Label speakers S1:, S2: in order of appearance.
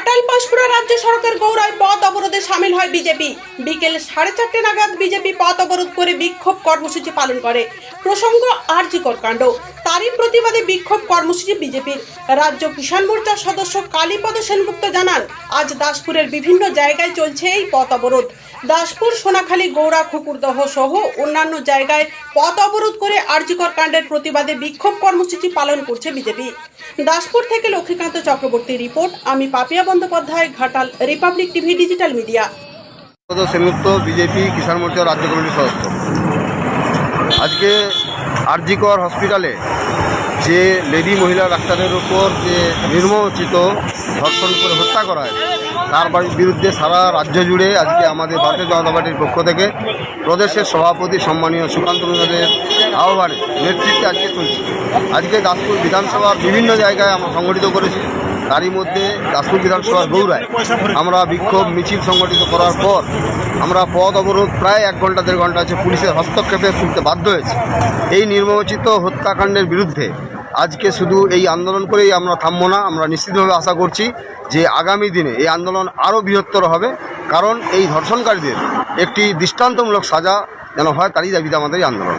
S1: ঘাটাল পাঁশকুড়া রাজ্য সড়কের গৌরায় পথ অবরোধে সামিল হয় বিজেপি। বিকেল সাড়ে চারটে নাগাদ বিজেপি পথ অবরোধ করে বিক্ষোভ কর্মসূচি পালন করে। প্রসঙ্গ, আরজিকর কাণ্ড। তারই প্রতিবাদে বিক্ষোভ কর্মসূচি বিজেপির। রাজ্য কিষাণ মোর্চার সদস্য কালীপদ সেনগুপ্ত জানান, আজ দাসপুরের বিভিন্ন জায়গায় চলছে এই পথ অবরোধ। দাসপুর, সোনাখালী, গৌড়া, খুকুরদহ সহ অন্যান্য জায়গায় পথ অবরোধ করে আরজিকর কাণ্ডের প্রতিবাদে বিক্ষোভ কর্মসূচি পালন করছে বিজেপি। দাসপুর থেকে লক্ষ্মীকান্ত চক্রবর্তী রিপোর্ট, আমি Papiya Bandyopadhyay, Ghatal, Republic TV, digital media.
S2: Sengupta, BJP, Kishan Morcha রাজ্য কমিটির সদস্য। আজকে আরজিকর হসপিটালে যে লেডি মহিলা ডাক্তারের উপর যে নির্মচিত ধর্ষণ করে হত্যা করা হয়, তার বিরুদ্ধে সারা রাজ্য জুড়ে আজকে আমাদের ভারতীয় জনতা পার্টির পক্ষ থেকে প্রদেশের সভাপতি সম্মানীয় সুকান্ত মজুমদারের আহ্বানে নেতৃত্বে আজকে চলছে। আজকে দাসপুর বিধানসভার বিভিন্ন জায়গায় আমরা সংগঠিত করেছি। তারই মধ্যে দাসপুর বিধানসভার গৌরায় আমরা বিক্ষোভ মিছিল সংগঠিত করার পর আমরা পথ অবরোধ প্রায় এক ঘণ্টা, দেড় ঘণ্টা আছে পুলিশের হস্তক্ষেপে খুলতে বাধ্য হয়েছে। এই নির্মচিত হত্যাকাণ্ডের বিরুদ্ধে আজকে শুধু এই আন্দোলন করেই আমরা থামবো না, আমরা নিশ্চিতভাবে আশা করছি যে আগামী দিনে এই আন্দোলন আরও বৃহত্তর হবে, কারণ এই ধর্ষণকারীদের একটি দৃষ্টান্তমূলক সাজা যেন হয়, তারই দাবিতে আমাদের এই আন্দোলন।